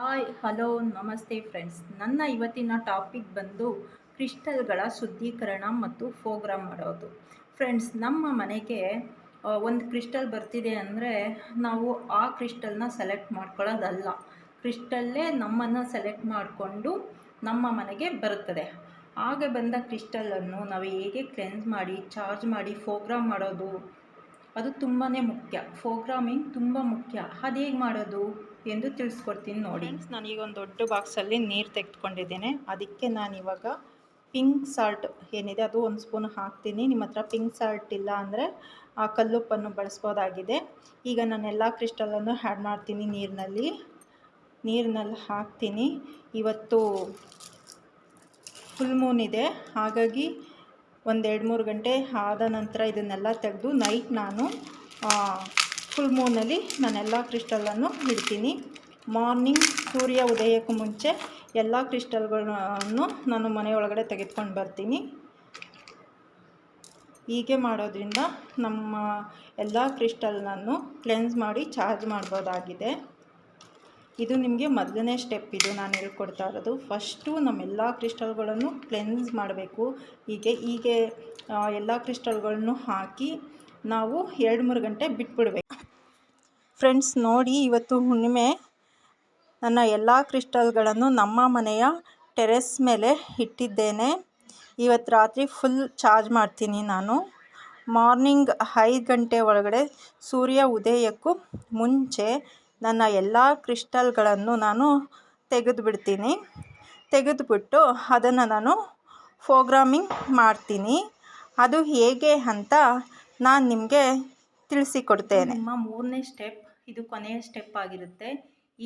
Hi, hello, ನಮಸ್ತೆ friends. ನನ್ನ ಇವತ್ತಿನ ಟಾಪಿಕ್ ಬಂದು ಕ್ರಿಸ್ಟಲ್ಗಳ ಶುದ್ಧೀಕರಣ ಮತ್ತು ಫೋಗ್ರಾಮ್ ಮಾಡೋದು. ಫ್ರೆಂಡ್ಸ್, ನಮ್ಮ ಮನೆಗೆ ಒಂದು ಕ್ರಿಸ್ಟಲ್ ಬರ್ತಿದೆ ಅಂದರೆ ನಾವು ಆ ಕ್ರಿಸ್ಟಲ್ನ ಸೆಲೆಕ್ಟ್ ಮಾಡ್ಕೊಳ್ಳೋದಲ್ಲ. ಕ್ರಿಸ್ಟಲ್ಲೇ ನಮ್ಮನ್ನು ಸೆಲೆಕ್ಟ್ ಮಾಡಿಕೊಂಡು ನಮ್ಮ ಮನೆಗೆ ಬರುತ್ತದೆ. ಆಗ ಬಂದ ಕ್ರಿಸ್ಟಲನ್ನು ನಾವು ಹೇಗೆ ಕ್ಲೆನ್ಸ್ ಮಾಡಿ, ಚಾರ್ಜ್ ಮಾಡಿ, ಫೋಗ್ರಾಮ್ ಮಾಡೋದು? ಅದು ತುಂಬಾ ಮುಖ್ಯ. ಫೋಗ್ರಾಮಿಂಗ್ ತುಂಬ ಮುಖ್ಯ. ಅದು ಹೇಗೆ ಮಾಡೋದು ಎಂದು ತಿಳಿಸ್ಕೊಡ್ತೀನಿ ನೋಡಿ. ನಾನೀಗ ಒಂದು ದೊಡ್ಡ ಬಾಕ್ಸಲ್ಲಿ ನೀರು ತೆಗೆದುಕೊಂಡಿದ್ದೇನೆ. ಅದಕ್ಕೆ ನಾನು ಇವಾಗ ಪಿಂಕ್ ಸಾಲ್ಟ್ ಏನಿದೆ ಅದು ಒಂದು ಸ್ಪೂನ್ ಹಾಕ್ತೀನಿ. ನಿಮ್ಮ ಹತ್ರ ಪಿಂಕ್ ಸಾಲ್ಟ್ ಇಲ್ಲ ಅಂದರೆ ಆ ಕಲ್ಲುಪ್ಪನ್ನು ಬಳಸ್ಬೋದಾಗಿದೆ. ಈಗ ನಾನು ಎಲ್ಲ ಕ್ರಿಸ್ಟಲನ್ನು ಆ್ಯಡ್ ಮಾಡ್ತೀನಿ ನೀರಿನಲ್ಲಿ. ನೀರಿನಲ್ಲಿ ಹಾಕ್ತೀನಿ. ಇವತ್ತು ಫುಲ್ ಮೂನ್ ಇದೆ. ಹಾಗಾಗಿ ಒಂದು ಎರಡು ಮೂರು ಗಂಟೆ ಆದ ನಂತರ ಇದನ್ನೆಲ್ಲ ತೆಗೆದು ನೈಟ್ ನಾನು ಫುಲ್ ಮೂನಲ್ಲಿ ನಾನೆಲ್ಲ ಕ್ರಿಸ್ಟಲನ್ನು ಇಡ್ತೀನಿ. ಮಾರ್ನಿಂಗ್ ಸೂರ್ಯ ಉದಯಕ್ಕೂ ಮುಂಚೆ ಎಲ್ಲ ಕ್ರಿಸ್ಟಲ್ಗಳನ್ನು ನಾನು ಮನೆಯೊಳಗಡೆ ತೆಗೆದುಕೊಂಡು ಬರ್ತೀನಿ. ಹೀಗೆ ಮಾಡೋದ್ರಿಂದ ನಮ್ಮ ಎಲ್ಲ ಕ್ರಿಸ್ಟಲ್ನನ್ನು ಕ್ಲೆನ್ಸ್ ಮಾಡಿ ಚಾರ್ಜ್ ಮಾಡ್ಬೋದಾಗಿದೆ. ಇದು ನಿಮಗೆ ಮೊದಲನೇ ಸ್ಟೆಪ್ ಇದು ನಾನು ಹೇಳ್ಕೊಡ್ತಾ ಇರೋದು. ಫಸ್ಟು ನಮ್ಮೆಲ್ಲ ಕ್ರಿಸ್ಟಲ್ಗಳನ್ನು ಕ್ಲೆನ್ಸ್ ಮಾಡಬೇಕು. ಹೀಗೆ ಹೀಗೆ ಎಲ್ಲ ಕ್ರಿಸ್ಟಲ್ಗಳನ್ನು ಹಾಕಿ ನಾವು ಎರಡು ಮೂರು ಗಂಟೆ ಬಿಟ್ಬಿಡ್ಬೇಕು. ಫ್ರೆಂಡ್ಸ್ ನೋಡಿ ಇವತ್ತು ಹುಣ್ಣಿಮೆ. ನನ್ನ ಎಲ್ಲ ಕ್ರಿಸ್ಟಲ್ಗಳನ್ನು ನಮ್ಮ ಮನೆಯ ಟೆರೆಸ್ ಮೇಲೆ ಇಟ್ಟಿದ್ದೇನೆ. ಇವತ್ತು ರಾತ್ರಿ ಫುಲ್ ಚಾರ್ಜ್ ಮಾಡ್ತೀನಿ ನಾನು. ಮಾರ್ನಿಂಗ್ ಐದು ಗಂಟೆ ಒಳಗಡೆ ಸೂರ್ಯ ಉದಯಕ್ಕೂ ಮುಂಚೆ ನನ್ನ ಎಲ್ಲ ಕ್ರಿಸ್ಟಲ್ಗಳನ್ನು ನಾನು ತೆಗೆದು ಬಿಡ್ತೀನಿ ತೆಗೆದುಬಿಟ್ಟು ಅದನ್ನು ನಾನು ಫೋಗ್ರಾಮಿಂಗ್ ಮಾಡ್ತೀನಿ. ಅದು ಹೇಗೆ ಅಂತ ನಾನು ನಿಮಗೆ ತಿಳಿಸಿಕೊಡ್ತೇನೆ. ನಿಮ್ಮ ಮೂರನೇ ಸ್ಟೆಪ್, ಇದು ಕೊನೆಯ ಸ್ಟೆಪ್ ಆಗಿರುತ್ತೆ.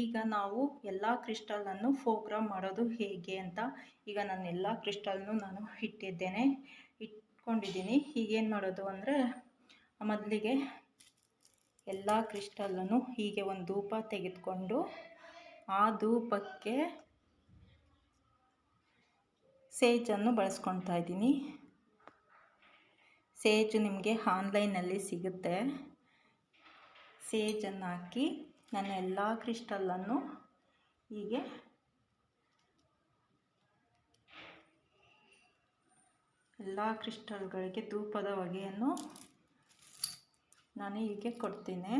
ಈಗ ನಾವು ಎಲ್ಲ ಕ್ರಿಸ್ಟಲನ್ನು ಫೋಗ್ರಾಮ್ ಮಾಡೋದು ಹೇಗೆ ಅಂತ ಈಗ ನಾನು ಎಲ್ಲ ಕ್ರಿಸ್ಟಲ್ನು ನಾನು ಇಟ್ಟಿದ್ದೇನೆ, ಇಟ್ಕೊಂಡಿದ್ದೀನಿ. ಈಗೇನು ಮಾಡೋದು ಅಂದರೆ ಮೊದಲಿಗೆ ಎಲ್ಲ ಕ್ರಿಸ್ಟಲನ್ನು ಹೀಗೆ ಒಂದು ಧೂಪ ತೆಗೆದುಕೊಂಡು ಆ ಧೂಪಕ್ಕೆ ಸೇಜನ್ನು ಬಳಸ್ಕೊಳ್ತಾ ಇದ್ದೀನಿ. ಸೇಜು ನಿಮಗೆ ಆನ್ಲೈನಲ್ಲಿ ಸಿಗುತ್ತೆ. ಸೇಜನ್ನು ಹಾಕಿ ನನ್ನ ಎಲ್ಲ ಕ್ರಿಸ್ಟಲನ್ನು ಹೀಗೆ ಎಲ್ಲ ಕ್ರಿಸ್ಟಲ್ಗಳಿಗೆ ಧೂಪದ ಹೊಗೆಯನ್ನು ನಾನು ಹೀಗೆ ಕೊಡ್ತೀನಿ.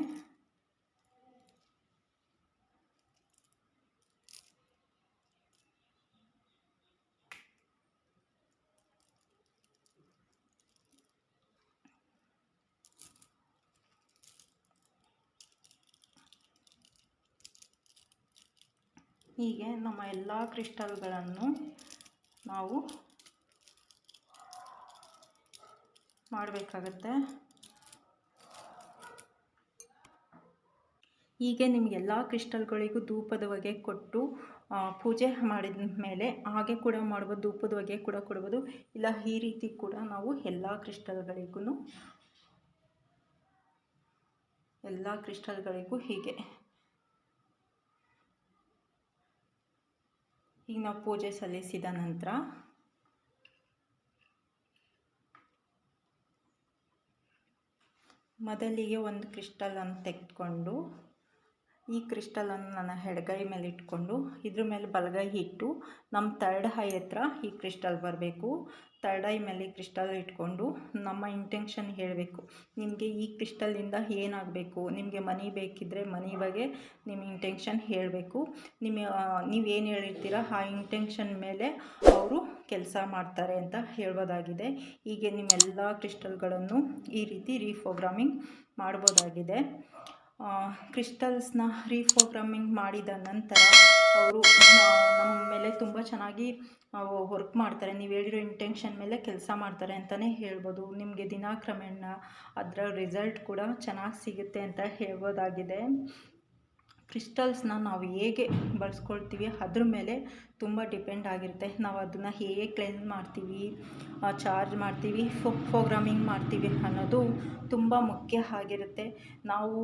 ಹೀಗೆ ನಮ್ಮ ಎಲ್ಲ ಕ್ರಿಸ್ಟಲ್ಗಳನ್ನು ನಾವು ಮಾಡಬೇಕಾಗತ್ತೆ. ಹೀಗೆ ನಿಮಗೆಲ್ಲ ಕ್ರಿಸ್ಟಲ್ಗಳಿಗೂ ಧೂಪದ ಹೊಗೆ ಕೊಟ್ಟು ಪೂಜೆ ಮಾಡಿದ ಮೇಲೆ ಹಾಗೆ ಕೂಡ ಮಾಡ್ಬೋದು ಧೂಪದ ಹೊಗೆ ಕೂಡ ಕೊಡ್ಬೋದು. ಇಲ್ಲ, ಈ ರೀತಿ ಕೂಡ ನಾವು ಎಲ್ಲ ಕ್ರಿಸ್ಟಲ್ಗಳಿಗೂ ಎಲ್ಲ ಕ್ರಿಸ್ಟಲ್ಗಳಿಗೂ ಹೀಗೆ ಈಗ ನಾವು ಪೂಜೆ ಸಲ್ಲಿಸಿದ ನಂತರ, ಮೊದಲಿಗೆ ಒಂದು ಕ್ರಿಸ್ಟಲನ್ನು ತೆಗೆದುಕೊಂಡು ಈ ಕ್ರಿಸ್ಟಲನ್ನು ನನ್ನ ಎಡಗೈ ಮೇಲೆ ಇಟ್ಕೊಂಡು ಇದ್ರ ಮೇಲೆ ಬಲಗೈ ಇಟ್ಟು ನಮ್ಮ ತರ್ಡ್ ಹೈ ಹತ್ರ ಈ ಕ್ರಿಸ್ಟಲ್ ಬರಬೇಕು. ತರ್ಡ್ ಐ ಮೇಲೆ ಕ್ರಿಸ್ಟಲ್ ಇಟ್ಕೊಂಡು ನಮ್ಮ ಇಂಟೆನ್ಷನ್ ಹೇಳಬೇಕು. ನಿಮಗೆ ಈ ಕ್ರಿಸ್ಟಲಿಂದ ಏನಾಗಬೇಕು? ನಿಮಗೆ ಮನಿ ಬೇಕಿದ್ದರೆ ಮನಿ ಬಗ್ಗೆ ನಿಮ್ಮ ಇಂಟೆನ್ಷನ್ ಹೇಳಬೇಕು. ನಿಮ್ಮ ನೀವೇನು ಹೇಳಿರ್ತೀರ ಆ ಇಂಟೆನ್ಷನ್ ಮೇಲೆ ಅವರು ಕೆಲಸ ಮಾಡ್ತಾರೆ ಅಂತ ಹೇಳ್ಬೋದಾಗಿದೆ. ಹೀಗೆ ನಿಮ್ಮೆಲ್ಲ ಕ್ರಿಸ್ಟಲ್ಗಳನ್ನು ಈ ರೀತಿ ರೀಫೋಗ್ರಾಮಿಂಗ್ ಮಾಡ್ಬೋದಾಗಿದೆ. ಕ್ರಿಸ್ಟಲ್ಸ್ನ ರೀಫೋಗ್ರಾಮಿಂಗ್ ಮಾಡಿದ ನಂತರ ಅವರು ನಮ್ಮ ಮೇಲೆ ತುಂಬ ಚೆನ್ನಾಗಿ ವರ್ಕ್ ಮಾಡ್ತಾರೆ. ನೀವು ಹೇಳಿರೋ ಇಂಟೆನ್ಷನ್ ಮೇಲೆ ಕೆಲಸ ಮಾಡ್ತಾರೆ ಅಂತಲೇ ಹೇಳ್ಬೋದು. ನಿಮಗೆ ದಿನಕ್ರಮೇಣ ಅದರ ರಿಸಲ್ಟ್ ಕೂಡ ಚೆನ್ನಾಗಿ ಸಿಗುತ್ತೆ ಅಂತ ಹೇಳ್ಬೋದಾಗಿದೆ. ಕ್ರಿಸ್ಟಲ್ಸ್ನ ನಾವು ಹೇಗೆ ಬಳಸ್ಕೊಳ್ತೀವಿ ಅದ್ರ ಮೇಲೆ ತುಂಬ ಡಿಪೆಂಡ್ ಆಗಿರುತ್ತೆ. ನಾವು ಅದನ್ನು ಹೇಗೆ ಕ್ಲೆನ್ಸ್ ಮಾಡ್ತೀವಿ ಚಾರ್ಜ್ ಮಾಡ್ತೀವಿ ಫೋ ಫೋಗ್ರಾಮಿಂಗ್ ಮಾಡ್ತೀವಿ ಅನ್ನೋದು ತುಂಬ ಮುಖ್ಯ ಆಗಿರುತ್ತೆ. ನಾವು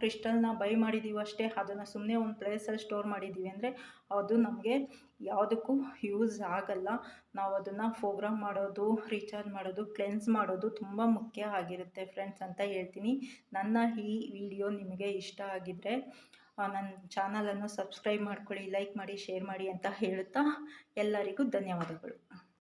ಕ್ರಿಸ್ಟಲ್ನ ಬೈ ಮಾಡಿದ್ದೀವಿ ಅಷ್ಟೇ, ಅದನ್ನು ಸುಮ್ಮನೆ ಒಂದು ಪ್ಲೇಸಲ್ಲಿ ಸ್ಟೋರ್ ಮಾಡಿದ್ದೀವಿ ಅಂದರೆ ಅದು ನಮಗೆ ಯಾವುದಕ್ಕೂ ಯೂಸ್ ಆಗಲ್ಲ. ನಾವು ಅದನ್ನು ಪ್ರೋಗ್ರಾಮ್ ಮಾಡೋದು ರೀಚಾರ್ಜ್ ಮಾಡೋದು ಕ್ಲೆನ್ಸ್ ಮಾಡೋದು ತುಂಬ ಮುಖ್ಯ ಆಗಿರುತ್ತೆ. ಫ್ರೆಂಡ್ಸ್ ಅಂತ ಹೇಳ್ತೀನಿ. ನನ್ನ ಈ ವಿಡಿಯೋ ನಿಮಗೆ ಇಷ್ಟ ಆಗಿದ್ದರೆ ನನ್ನ ಚಾನಲನ್ನು ಸಬ್ಸ್ಕ್ರೈಬ್ ಮಾಡ್ಕೊಳ್ಳಿ ಲೈಕ್ ಮಾಡಿ ಶೇರ್ ಮಾಡಿ ಅಂತ ಹೇಳುತ್ತಾ ಎಲ್ಲರಿಗೂ ಧನ್ಯವಾದಗಳು.